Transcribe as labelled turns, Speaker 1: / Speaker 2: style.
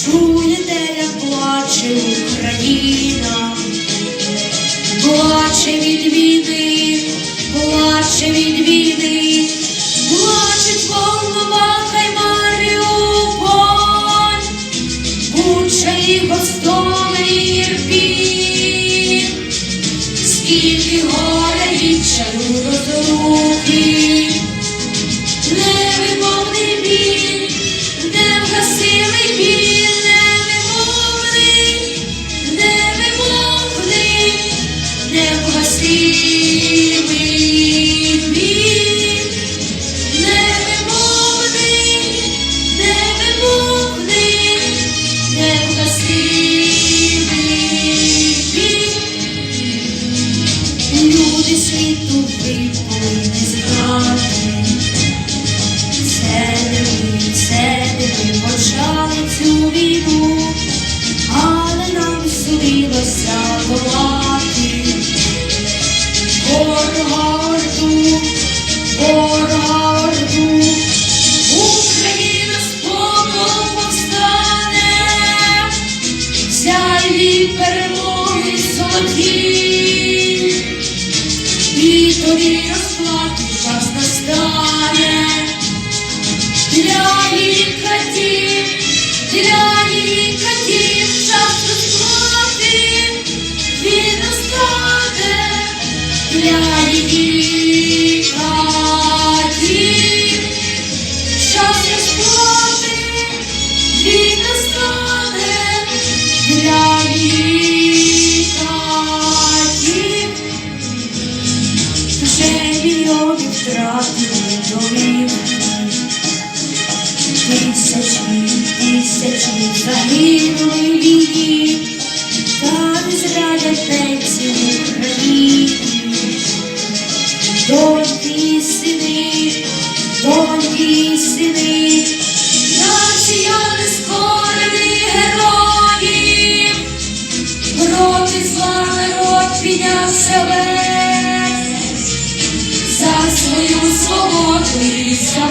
Speaker 1: Чуєте, як плаче Україна, плаче від війни, плаче від війни, Люди світу виповні не це І розплати час настане втратили домівки, тисячі, тисячі загинули війні, та не зрадять ненці в Україні. Доньки сини, доньки сини, нація нескорених героїв, проти зла народ підняв себе свою свободу і.